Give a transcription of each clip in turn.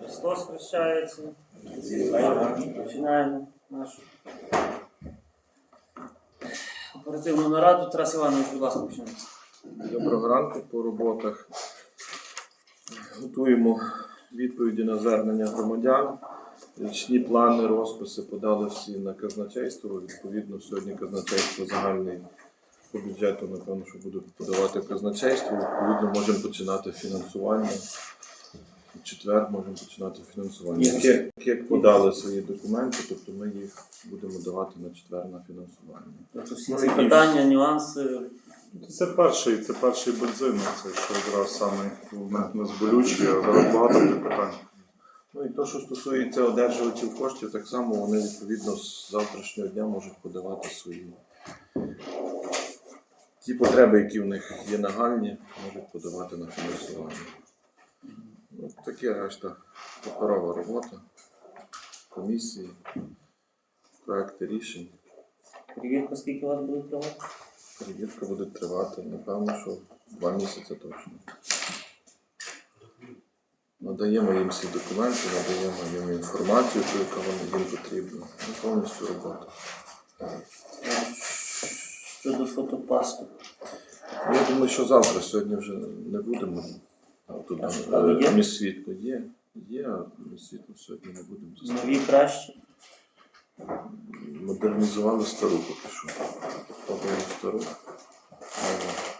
Христос хрещається. Починаємо нашу оперативну нараду. Тарас Іванович, будь ласка, почнемо. Доброго ранку по роботах. Готуємо відповіді на звернення громадян. Річні плани, розписи подали всі на казначейство. Відповідно, сьогодні казначейство загальний по бюджету, напевно, що будуть подавати казначейство. Відповідно, можемо починати фінансування. В четвер можемо починати фінансування. Як, як подали свої документи, тобто ми їх будемо давати на четвер на фінансування. Тобто всі Ну, ці питання, нюанси. Це перший, це перший бензин, це що якраз саме момент нас болючий, а зараз багато буде питань. Ну і то, що стосується одержувачів коштів, так само вони відповідно з завтрашнього дня можуть подавати свої. Ті потреби, які в них є нагальні, можуть подавати на фінансування. Ну, таке решта паперова робота, комісії, проекти рішень. Перевірка, скільки у вас буде тривати? Перевірка буде тривати, напевно, що два місяці точно. Надаємо їм всі документи, надаємо їм інформацію, яка їм потрібна. Повністю робота. Щодо фотопасту. Ну, Я думаю, що завтра, сьогодні вже не будемо. А тут А є? світло є, є, а між світло сьогодні не будемо. Нові краще. Модернізували стару поки що. Стару.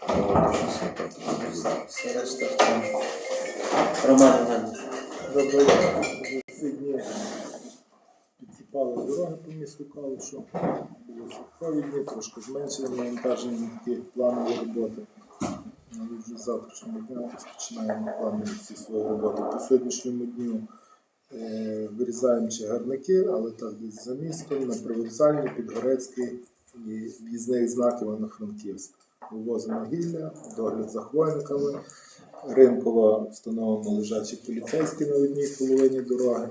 Але нова точно смітати. Все решта в тому. Роман Іванович. Доброго дня. Підсипали дороги по місту Калушу. Були сухові дні, трошки зменшили навантаження такі планові роботи. Але вже з завтрашнього дня розпочинаємо планові всі свої роботи. По сьогоднішньому дню е, вирізаємо чагарники, але так десь за містом, на Привокзальній, Підгорецький і в'їзних знаків на Франківськ. Вивозимо гілля, догляд за хвойниками. Ринково встановлено лежачі поліцейські на одній половині дороги.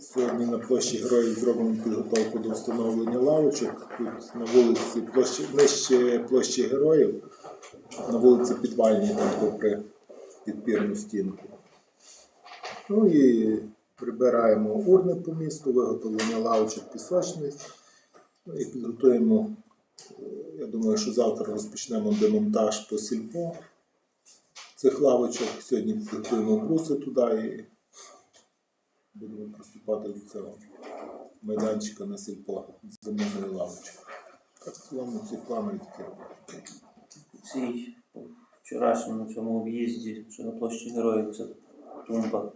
Сьогодні на площі Героїв зроблено підготовку до встановлення лавочок. Тут на вулиці площі, нижче площі Героїв, на вулиці Підвальній, там попри підпірну стінку. Ну і прибираємо урни по місту, виготовлення лавочок пісочних. Ну і підготуємо я думаю, що завтра розпочнемо демонтаж по сільпо цих лавочок. Сьогодні підготуємо бруси туди і будемо приступати до цього майданчика на сільпо з замовної лавочки. Так, в цілому ці плани такі роботи. Цій вчорашньому цьому об'їзді, що на площі Героїв, це тумба.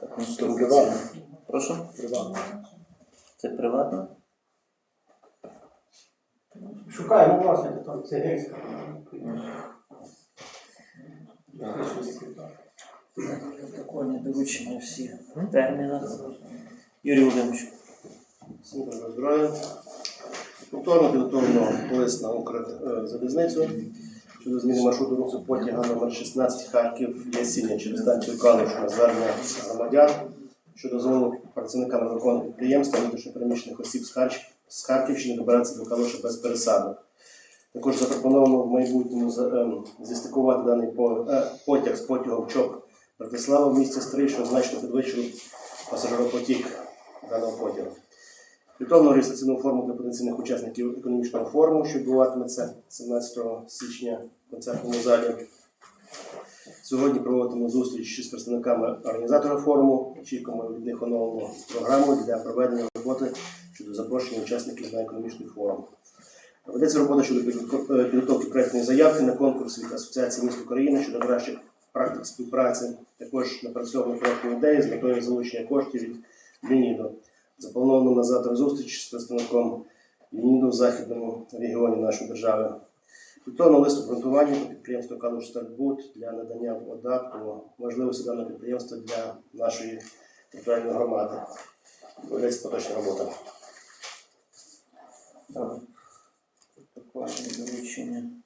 Та конструкція. приватна. Прошу? Приватно. Це приватна? Шукаємо власника там, це гейська. Законні доручення всі в термінах. Юрій Володимирович. Всім доброго здоров'я. Повторно підготовлено лист на Укрзалізницю щодо зміни маршруту руху потяга номер 16 Харків Ясіння через станцію Калуш на звернення громадян щодо дозволу працівникам виконання підприємства внутрішньопереміщених осіб з, Харч... з Харківщини добиратися до Калуша без пересадок. Також запропоновано в майбутньому за- ем, зістикувати даний е, потяг з потягом ЧОП Братислава в місті Стрий, що значно підвищив пасажиропотік даного потягу. Підготовлено реєстраційну форму для потенційних учасників економічного форуму, що відбуватиметься 17 січня в концертному залі. Сьогодні проводимо зустріч з представниками організатора форуму. Очікуємо від них оновлену програму для проведення роботи щодо запрошення учасників на економічний форум. Ведеться робота щодо е, підготовки проектної заявки на конкурс від Асоціації міст України щодо кращих практик співпраці. Також напрацьовано проектні ідеї з метою залучення коштів від МІНІДО. Заплановано на завтра зустріч з представником ЮНІДу в західному регіоні нашої держави. Підготовлено лист обґрунтування по підприємству Калуш Стартбуд для надання податку можливості даного підприємства для нашої територіальної громади. Ведеться поточна робота. Так. Доручення.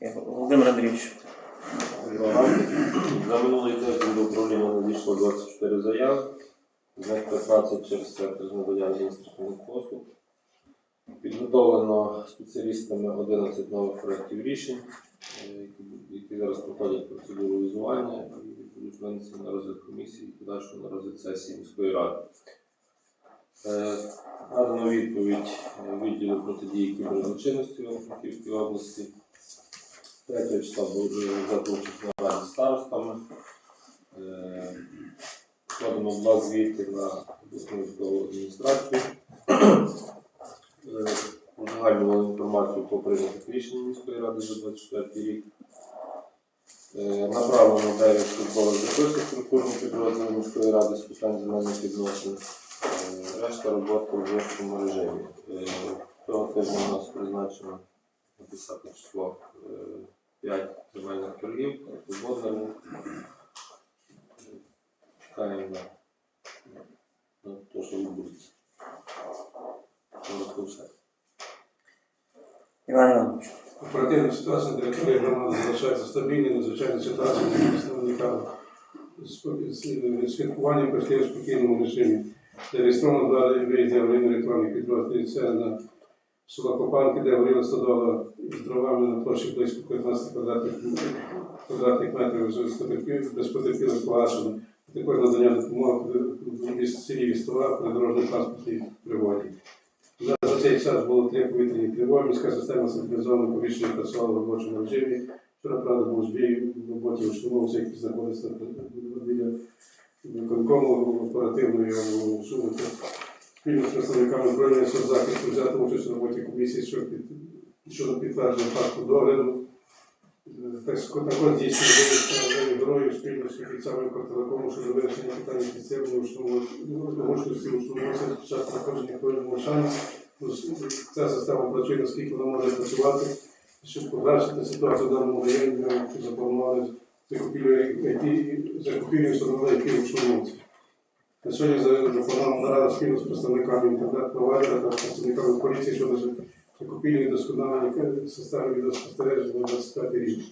Володимир Андрійович. За минулий тиждень до управління надійшло 24 заяви. з них 15 через центр надання адміністративних послуг. Підготовлено спеціалістами 11 нових проєктів рішень, е, які, зараз проходять процедуру візування і будуть винесені на розгляд комісії і подальшому на розгляд сесії міської ради. Е, Надано відповідь е, відділу протидії кіберзлочинності Франківській області. 3 числа було на раді старостами. Складено два звіти на обласну військову адміністрацію. Е, інформацію по прийнятих рішень міської ради за 24 рік. Направлено 9 службових записок структурним підрозділом міської ради з питань земельних відносин. Е, Решта роботи в вищому режимі. Цього тижня у нас призначено на 10 число 5 земельних торгів, свободному. Чекаємо на, те, що відбудеться. Іван Іванович. Оперативна ситуація на території громади залишається стабільною, надзвичайна ситуація не уникала. Святкування пройшли в спокійному режимі. Зареєстровано два виїзди аварійно електронних підрозділів. Це на село Копанки, де горіла стодола з дровами на площі близько 15 квадратних, метрів потерпілих- без потерпілих погашено. Також надання допомоги в селі Вістова при дорожньо-транспортній пригоді. За, цей час було три повітряні тривоги, міська система централізована повіщення працювала в робочому режимі. Вчора, правда, був збій в роботі установці, які знаходяться біля виконкому оперативної усунути. Спільно з представниками управління соцзахисту взяти участь у роботі комісії щодо, під, щодо підтвердження факту догляду. Е, також дійсно дороги спільно з офіцерами Кортелекому щодо вирішення питання підсилення гучності установці під час проходження хвилин навчання. Ця система працює, наскільки вона може працювати, щоб покращити ситуацію в даному районі, запланували закупівлю IT, закупівлю встановили IT установці. На сьогодні за- запланована нарада спільно з представниками інтернет-провайдера та представниками поліції щодо закупівлі і системи відеоспостереження на 25 рік.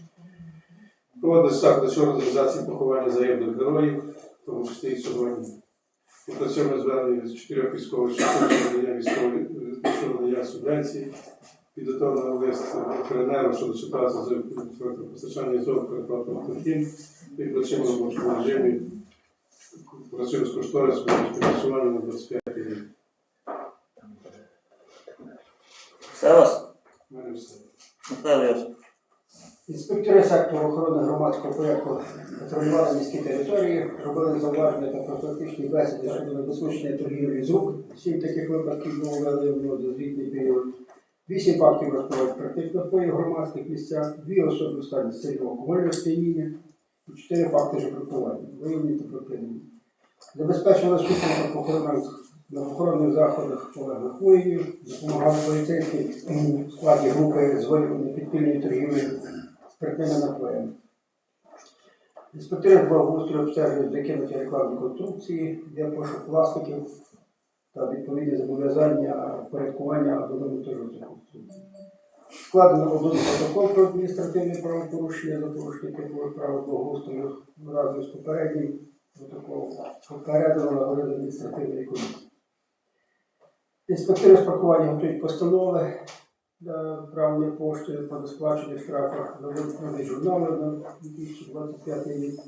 Проводиться заходи щодо організації поховання загиблих героїв, в тому числі і сьогодні. Попрацюємо звернення з чотирьох військових частин надання військової е, надання субвенції. Підготовлено лист ветеринару щодо ситуації з електропостачання з переплатом платів. І працюємо в режимі. Працюємо з кошторисом фінансування на 25 рік. Все вас? У мене все. Михайло Йосип. Інспектори сектору охорони громадського порядку патрулювали міські території, робили зауваження та профілактичні бесіди щодо недопущення торгівлі з рук. Сім таких випадків було виявлено за звітний період. Вісім фактів розповідь практик напоїв в громадських місцях, дві особи в стані сильного алкогольного сп'яніння чотири факти жебракування, виявлені та припинені. Забезпечили супровід на охоронних заходах полеглих воїнів, допомагали поліцейські складі групи з виявлення підпільної торгівлі спиртними напоями. Інспектори благоустрою обстежують закинуті рекламні конструкції для пошук власників та відповідні зобов'язання порядкування або демонтажу цих. Складено один протокол про адміністративне правопорушення за порушення типових правил благоустрою разом з попереднім протоколом передано на розгляд адміністративної комісії. Інспектори з готують постанови для правильної поштою по несплачених штрафах на виплати журнали на 2025 рік.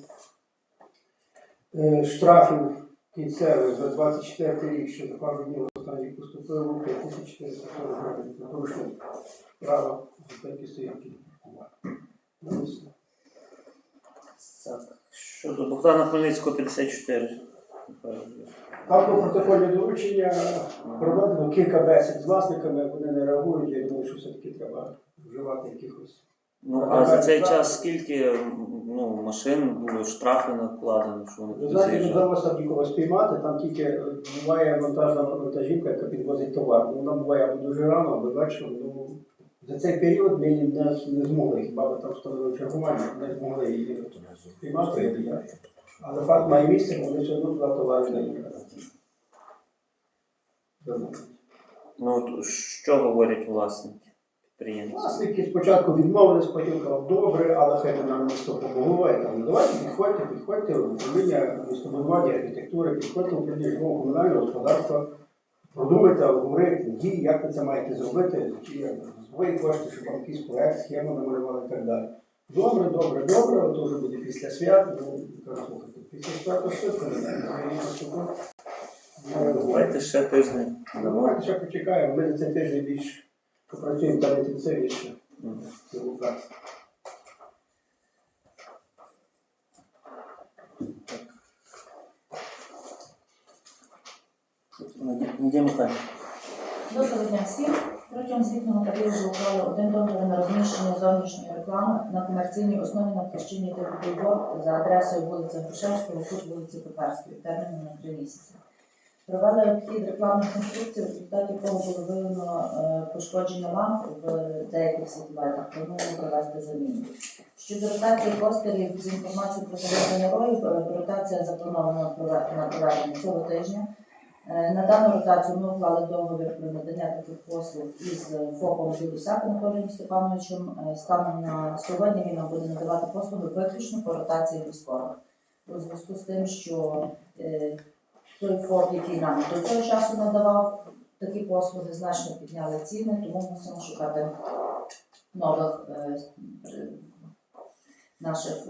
Е, Штрафів кінцевих за 24 рік, що за пару днів останніх поступило 5440 гривень права безпеки стоянки. Ну. Так. Щодо Богдана Хмельницького 54. Михайло Там по протокольне доручення проведено кілька бесід з власниками, вони не реагують, я думаю, що все-таки треба вживати якихось. Ну, а за цей час скільки ну, машин було штрафи накладено, що вони туди не заїжджали? вдалося нікого спіймати, там тільки буває вантажна вантажівка, яка підвозить товар. Ну, Вона буває або дуже рано, або ввечері. Ну, за цей період ми не, не змогли, хіба ми там встановили чергування, не змогли її спіймати. Але факт має місце, вони все одно туди товари не Ну, що говорять власники підприємців. Власники спочатку відмовились, потім казали, добре, але хай ви нам місто побудує. Я кажу, «Ну, давайте підходьте, підходьте в управління містобудування, архітектури, підходьте в управління комунального господарства, продумайте алгоритм дій, як ви це маєте зробити, чи як свої кошти, щоб вам якийсь проект, схему намалювали і так далі. Добре, добре, добре, от вже буде після свят. Ну, кажу, слухайте, після свят то швидко не знаю. Давайте ще тиждень. Ну, Давайте ще почекаємо, ми за цей тиждень більш попрацюємо там інтенсивніше. Надія Михайлівна. Доброго дня всім. Протягом звітного періоду уклали один договір на розміщення зовнішньої реклами на комерційній основі на площині типу за адресою вулиця Грушевського, кут вулиці Пекарської, терміном на три місяці. Провели обхід рекламних конструкцій, в результаті якого було виявлено е, пошкодження ламп в деяких світловатах. Плануємо провести заміну. Щодо ротації постерів з інформацією про заведення роїв, е, ротація запланована на на проведення цього тижня. Е, На дану ротацію ми уклали договір про надання таких послуг із ФОПом Білусак Анатолієм Степановичем. Е, Станом на сьогодні він нам буде надавати послуги виключно по ротації військових. У зв'язку з тим, що е, той ФОП, який нам до цього часу надавав такі послуги, значно підняли ціни, тому мусимо шукати нових наших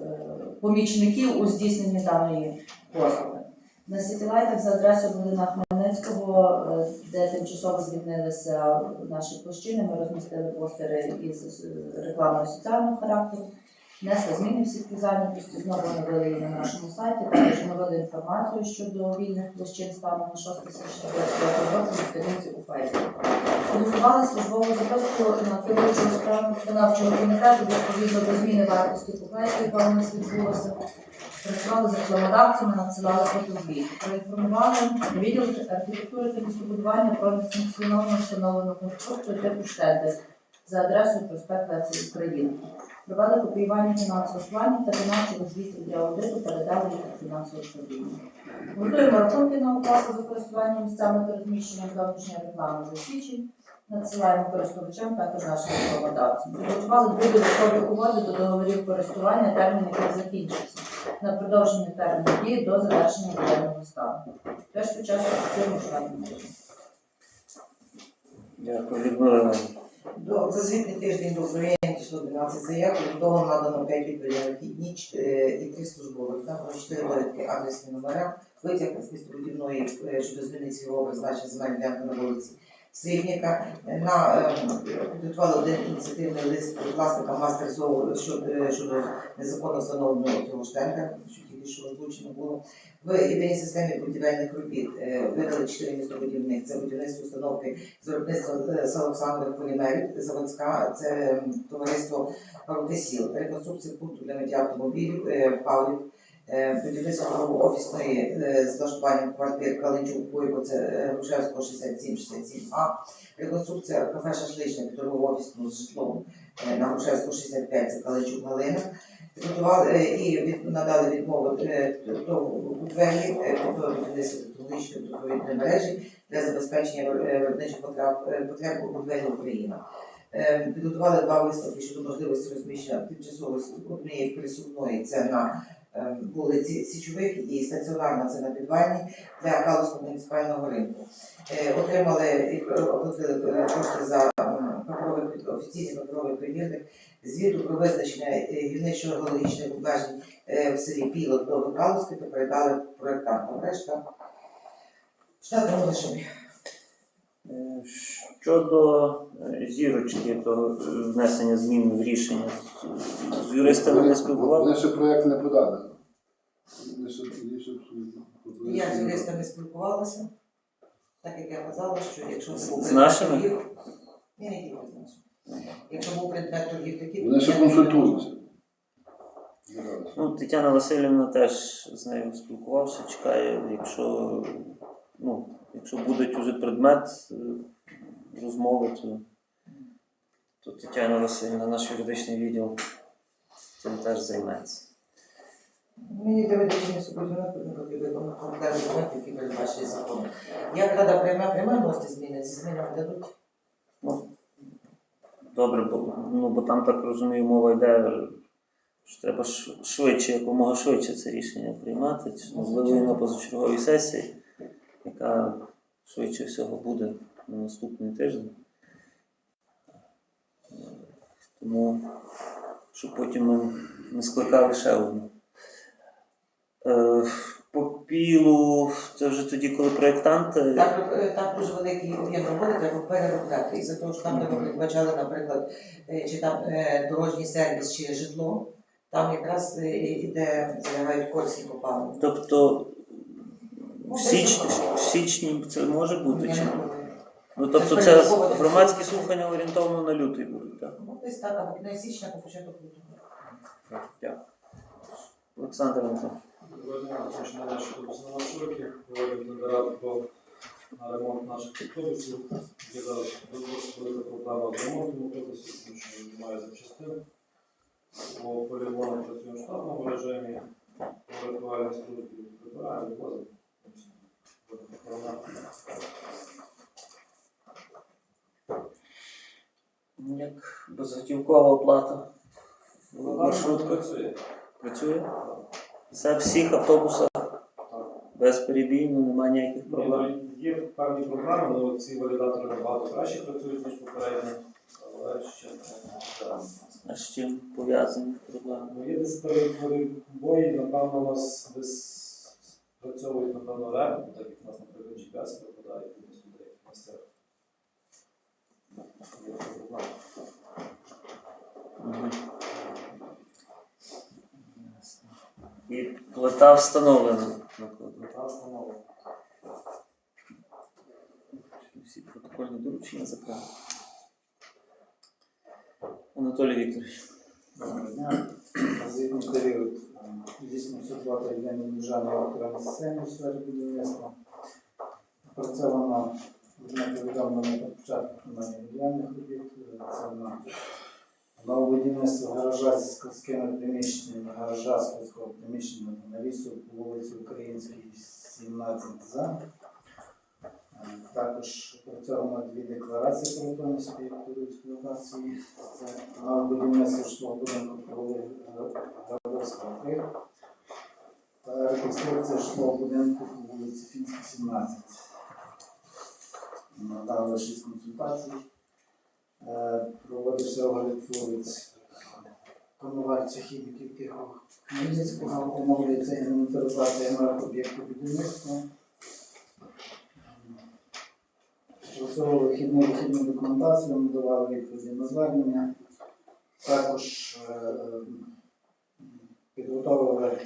помічників у здійсненні даної послуги. На сітілайтах за адресою Володина Хмельницького, е, де тимчасово звільнилися наші площини, ми розмістили постери із е, рекламою соціального характеру, внесли зміни в сітки зайнятості, знову оновили її на нашому сайті, також оновили інформацію щодо вільних площин станом на 6 січня 2025 року на сторінці у Фейсбуку. Підготували службову записку на керуючого справами виконавчого комітету відповідно до зміни вартості покупки, яка у нас відбулася. Працювали з рекламодавцями, надсилали фотозвіт. Проінформували відділ архітектури та містобудування про несанкціоновано встановлену конструкцію типу штендель за адресою проспект Лесі України. Провели копіювання фінансових планів та фінансових звітів для аудиту, передали їх у фінансове управління. Готуємо рахунки на оплату за користування місцями та розміщенням зовнішньої реклами за січень. Надсилаємо користувачам також нашим рекламодавцям. Підготували дві додаткові угоди до договорів користування, термін яких закінчився на продовження терміну дії до завершення воєнного стану. Теж під час офіційного штатного. Дякую, Людмила До, за звітний тиждень до управління надійшло 12 заяв, відомо надано 5 відповідних вихідні е, і 3 службових. Там було 4 довідки адресні номера, витяг з містобудівної е, щодо зміни цільового призначення земельної ділянки на вулиці Срібніка. Е, На, е, підготували один ініціативний лист власника мастер ЗОУ щодо, е, щодо незаконно встановленого цього штенка, що тільки що озвучено було. В єдиній системі будівельних робіт видали 4 містобудівних. Це будівництво установки з виробництва Олександрових полімерів, заводська, це товариство Паротесіл, реконструкція пункту для миття автомобілів, Павлів, будівництво офісної е, з влаштуванням квартир Калинчук, Бойко, це е, Грушевського 67-67А, реконструкція кафе Шашличне, торгово-офісному з житлом е, на Грушевського 65, це Калинчук Галина. Підготували е, і від, надали відмову е, двері, е, до технологічної трубовідної мережі для забезпечення е, виробничих потреб, е, потреб будівелі Україна. Е, Підготували два висновки щодо можливості розміщення тимчасової однієї пересувної, це на е, вулиці Січових і стаціонарна це на підвальні для Калузького муніципального ринку. Е, Отримали е, оплатили е, кошти за паперовий офіційний паперовий примірник звіту про визначення е, гірничо-геологічних обмежень е, в селі Пілот до Калузьки та передали проєктантам. Решта штатному. Е, Щодо е, зірочки, то е, внесення змін в рішення з- з юристами не спілкувалися. Вони ще проєкт не подали. Вони ще, вони ще Я з юристами спілкувалася, так як я казала, що якщо це був З нашими? торгів, ні, не тільки з нашими. Якщо був предмет торгів такий, Вони ще консультуються. Ну, Тетяна Васильівна теж з нею спілкувався, чекає, якщо, ну, якщо буде уже предмет е, розмови, то, то Тетяна Васильівна, наш юридичний відділ, цим теж займеться. Мені доведеться не потрібно конкретні документи, які передбачені законом. Як рада прийме, прийме вносити зміни, ці зміни дадуть. Ну, Добре, бо, ну, бо там так розумію, мова йде, що треба ш- швидше, якомога швидше це рішення приймати, чи, можливо, і на позачерговій сесії, яка швидше всього буде на наступний тиждень. Тому, щоб потім ми не скликали ще одну. Е, по пілу, це вже тоді, коли проєктанти. Так, е, там дуже великий об'єм роботи треба переробляти. І за того, що там ми передбачали, наприклад, е, чи там е, дорожній сервіс, чи житло, там якраз е, іде, залягають кольці копалини. Тобто Ну, в січні, в січні це може бути чи ні? не думаю. Ну тобто Це це громадські слухання орієнтовно на лютий будуть, так? Ну, десь так, або кінець січня, або початок лютого. Дякую. Олександр Антонович. Доброго дня, точно що на маршрутки, проводимо тендера по на ремонт наших автобусів. Є зараз досить велика проблема з ремонтом автобусів, тому що немає запчастин. По полігону працюємо в штатному режимі, по ритуальній службі прибираємо, возимо. Будемо оформляти. Як безготівкова оплата в маршрутках працює. працює? Це в всіх автобусах безперебійно, немає ніяких проблем. Ну, Є певні проблеми, але ці валідатори набагато краще працюють, ніж попередні, але ще не. А з чим пов'язані проблеми? Ну, є десь перебої, напевно, у нас десь працьовують, напевно, реп, так як у нас, наприклад, GPS пропадає у деяких місцях. Є така проблема. Мгм. Ясно. І плита встановлена накладно. Та установа. Всі протокольні доручення закрили. Анатолій Вікторович. Доброго дня. На звітний період здійснюється оплата єдиної державної електронної системи у сфері будівництва. Опрацьовано вже повідомлено про початку виконання будівельних робіт. Це на будівництво гаража з складськими приміщеннями, гаража складського приміщення на лісу по вулиці Українській, 17 за. Е, Також опрацьовано дві декларації про готовність експлуатації. Це на будівництво житлового будинку по вулиці Грабовського 3 та реконструкція житлового будинку по вулиці Фінській, 17. Надали 6 консультацій. Е, Проводився огляд вулиць Коновальця, хіміків Тихого Хмельницького, оновлюється інвентаризація нових об'єктів будівництва. Працювали вихідну вихідну документацію, надавали відповіді на звернення. Також е, підготовили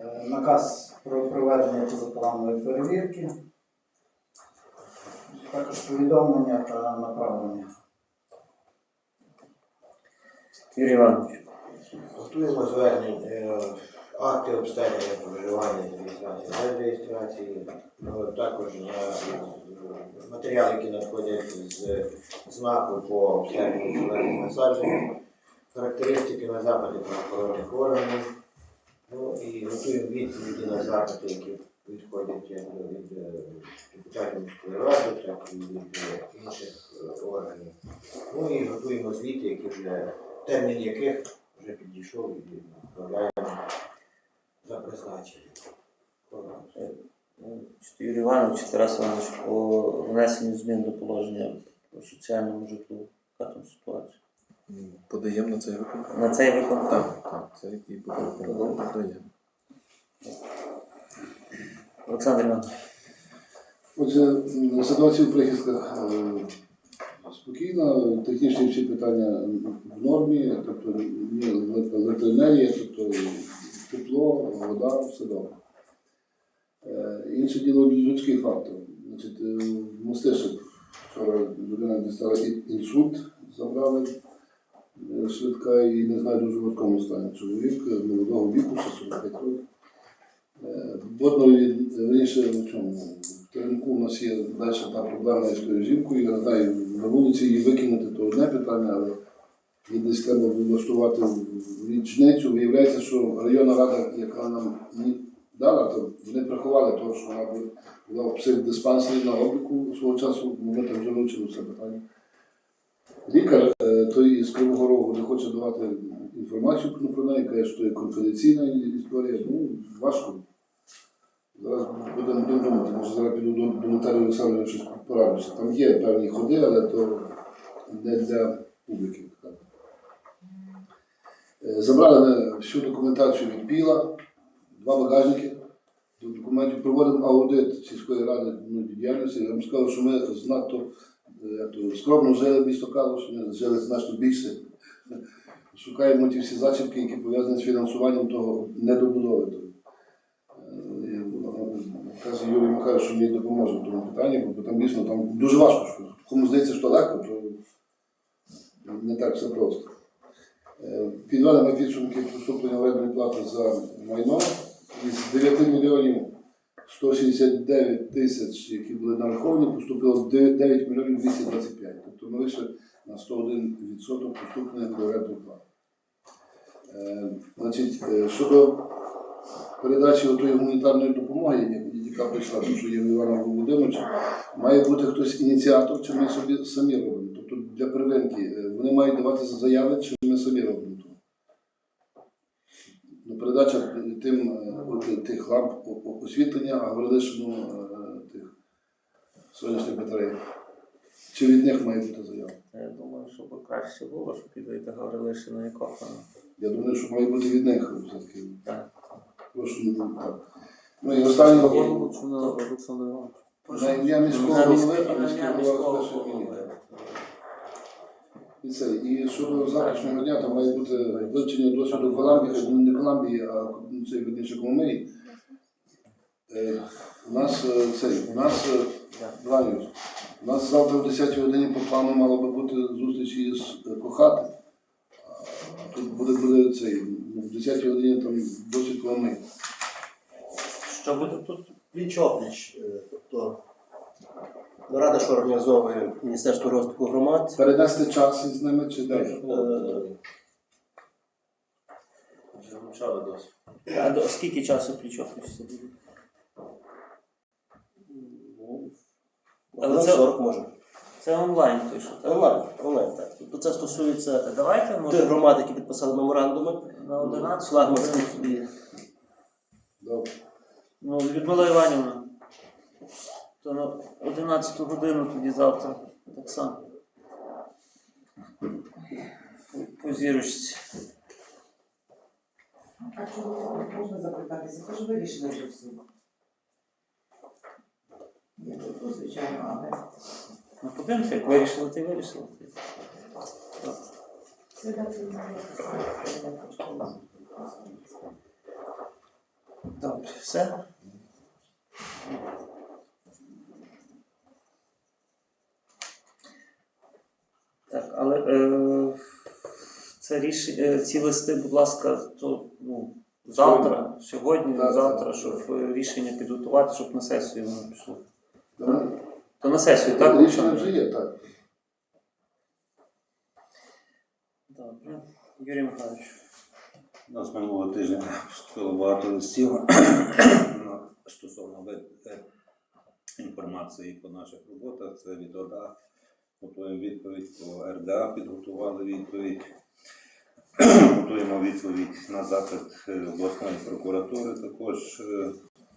е, наказ про проведення позапланової перевірки, також повідомлення та направлення. Юрій Іванович. Готуємо звернень е, акти обстеження проживання з реєстрації без реєстрації, Ну, також е, матеріали, які надходять з знаку по обстеженню зелених насаджень, характеристики на запити правоохоронних органів. Ну і готуємо відповіді на запити, які відходять як від е, депутатів міської ради, так і від е, інших е, органів. Ну і готуємо звіти, які вже термін яких вже підійшов і відправляємо за призначенням. Юрій Іванович, Тарас Іванович, по внесенню змін до положення по соціальному житлу. Яка там ситуація? Подаємо на цей виконком. На цей виконком? Так, так, це який подаємо. Подаємо. Олександр Іванович. Отже, ситуація в прихистках спокійна, технічні всі питання в нормі, тобто електроенергія, тобто тепло, вода, все добре. Е, Інше діло людський фактор. Значить, е, в вчора людина дістала інсульт, забрали е, швидка і не знаю дуже важкому стані. Чоловік молодого віку, 45 років. Водно раніше в чому в Теремку у нас є далі та проблема з тою жінкою. Я не знаю, на вулиці її викинути, то одне питання, але їй десь треба влаштувати в річницю. Виявляється, що районна рада, яка нам її дала, то вони приховали того, що вона була в психдиспансері на обліку свого часу, ми там вже вивчили це питання. Лікар е, той із Кривого Рогу не хоче давати інформацію про неї, каже, що є конфіденційна історія. Ну, важко. Зараз будемо будемо думати, може зараз піду до, до Наталії Олександровни щось порадуся. Там є певні ходи, але то не для публіки. Е, Забрали ми всю документацію від Піла, два багажники. До документів проводимо аудит сільської ради ну, діяльності. Я вам скажу, що ми знато е, то, скромно жили місто Калуш, ми жили значно більше. Шукаємо ті всі зачіпки, які пов'язані з фінансуванням того недобудови. Каже Юрій Михайлович, що мені допоможе в тому питанні, бо там дійсно там дуже важко. що Кому здається, що легко, то не так все просто. Е, Підвели ми підсумки поступлення орендної плати за майно із 9 мільйонів 169 тисяч, які були нараховані, поступило 9 мільйонів 225. Тобто ми вийшли на 101% поступлення від орендної плати. Е, Значить, е, щодо передачі отої гуманітарної допомоги, яка прийшла, тому що є в Івана Володимировича, має бути хтось ініціатор, чи ми собі самі робимо. Тобто для первинки е, вони мають давати заяви, чи ми самі робимо. Ну, передача тим е, тих ламп освітлення, а Городишину е, тих сонячних батарей. Чи від них має бути заява? Я думаю, що би краще було, щоб підійти Гаврилишина і Кохана. Я думаю, що має бути від них все-таки. Так. Прошу, ну, так. Ну і Голову чи на Олександра Івановича? на ім'я міського голови, міський- а міський голова мені. голови. І це. І щодо завтрашнього дня, там має бути вивчення досвіду Коламбії, не Коламбії, а це верніше Коломиї. Е, У нас е, цей, у нас е, Ваню, у нас завтра в 10 годині по плану мала би бути зустріч із е, Кохати. А Тут буде, буде цей, ну, в 10 годині там досвід Коломиї. Що буде тут? Пліч опліч, е, тобто ну, рада, що організовує Міністерство розвитку громад. Перенести час із ними чи далі? Е, Вже вивчали досить. А до скільки часу плічок це буде? ну, Але ну, це- 40 може. Це онлайн той, що так? Онлайн, онлайн, так. Тобто це стосується Та Давайте тих громад, які підписали меморандуми. на 11 Флагманських собі. Добре. Ну, Людмила Іванівна, то на 11 годину тоді завтра так само. По- зірочці. А чого можна запитатися? Це ж вирішили вже всі. Ну, звичайно, але Ну, подивимося, як вирішили, ти вирішила. Так. Добре, все. Так, але е, це рішення, ці листи, будь ласка, то, ну, завтра, сьогодні, Так, завтра, так, щоб е, рішення підготувати, щоб на сесію воно пішло. Добре. То на сесію, так? Рішення Олександр? вже є, так. Добре. Юрій Михайлович. У нас минулого тижня поступило багато листів стосовно е, інформації по наших роботах. Це від ОДА. Готуємо відповідь по РДА, підготували відповідь. Готуємо відповідь на запит е, обласної прокуратури. Також е,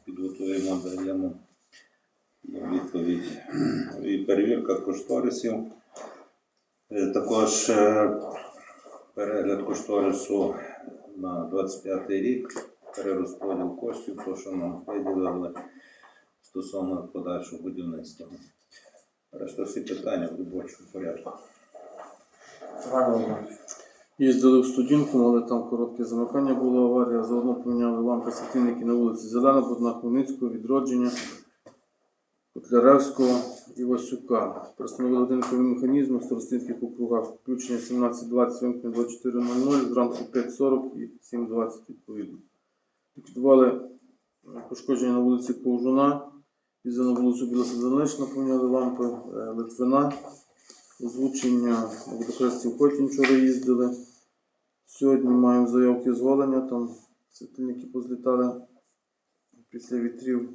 підготуємо, даємо відповідь. І перевірка кошторисів. Також перегляд кошторису на 25 рік, перерозподіл коштів, то, що нам виділили стосовно подальшого будівництва. Решта всі питання в робочому порядку. Їздили в студінку, але там коротке замикання було аварія. Заодно поміняли лампи світильники на вулиці Зелена, Будна Хмельницького, Відродження, Котляревського і Васюка. Встановили одинкові механізми в старостинських округах. Включення 17.20, вимкнення 24.00, зранку 5.40 і 7.20 відповідно. Ліквідували е, пошкодження на вулиці Ковжуна, їздили на вулицю Білосадонечна, поміняли лампи е, Литвина, озвучення на водохресті в Хотінь вчора їздили. Сьогодні маємо заявки зголення, там світильники позлітали після вітрів.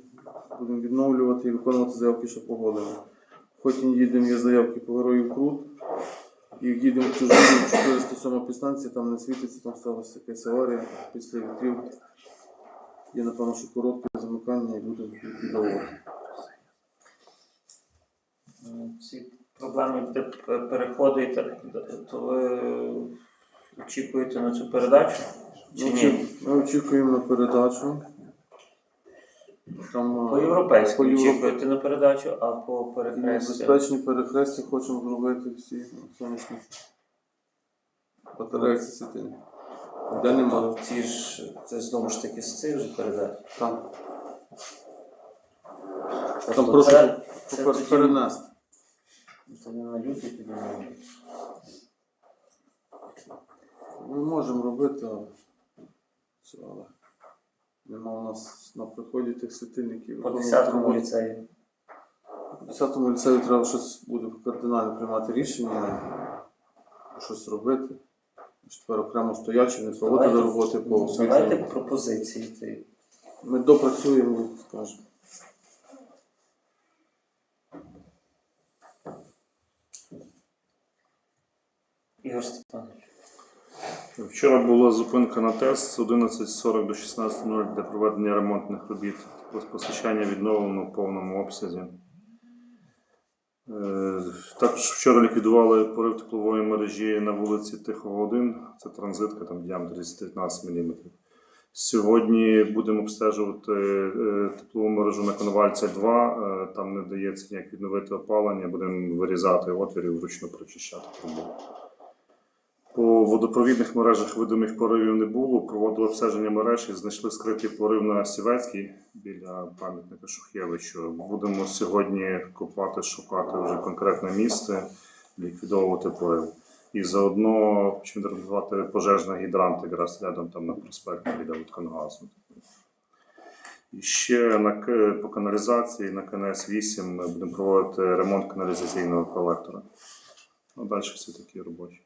Будемо відновлювати і виконувати заявки, що погодили. Хотінь їдемо, є заявки по героїв Крут. І їдемо в чужину 407 підстанція, там не світиться, там сталася якась аварія після вітрів. Є, напевно, що коротке замикання і буде ліквідовувати. Ці проблеми, де переходите, то ви очікуєте на цю передачу? Чи ні? Ми очікуємо на передачу. Там, По е, європейськи по європе- очікуєте на передачу, а по перехрестю? Безпечні перехрестя хочемо зробити всі сонячні батареї світильні. Де нема? То ці ж, це знову ж таки з цих же передач. Там. Тобто Там просто це- це тоді- перенести. Це не на люті тоді не Ми можемо робити, але, це, але нема у нас на приході тих світильників. По Виконувати 10-му роботу. ліцеї. По 10-му ліцею треба щось буде кардинально приймати рішення, щось робити. Ж Тепер окремо стоячи, не проводили Давайте- роботи по Давайте освітленню. пропозиції. Ти. Ми допрацюємо і скажемо. Ігор Степанович. Вчора була зупинка на тест з 11.40 до 16.00 для проведення ремонтних робіт. Постачання відновлено в повному обсязі. Е, Також вчора ліквідували порив теплової мережі на вулиці Тихого 1. Це транзитка там діаметр 19 мм. Сьогодні будемо обстежувати е, теплову мережу на Коновальця 2. Е, Там не дається ніяк відновити опалення, будемо вирізати отвір і вручну прочищати трубу. По водопровідних мережах видимих поривів не було. Проводили обстеження мереж і знайшли скритий порив на Сівецькій біля пам'ятника Шухевичу. Будемо сьогодні копати, шукати вже конкретне місце, ліквідовувати порив. І заодно почнемо ремонтувати пожежний гідрант якраз рядом там на проспекті біля Утконгазу. І ще на, по каналізації на КНС 8 ми будемо проводити ремонт каналізаційного колектора. А далі всі такі робочі.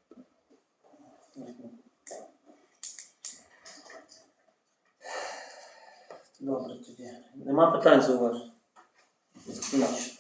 Добре тоді. Нема питань зауважень? Закінчити.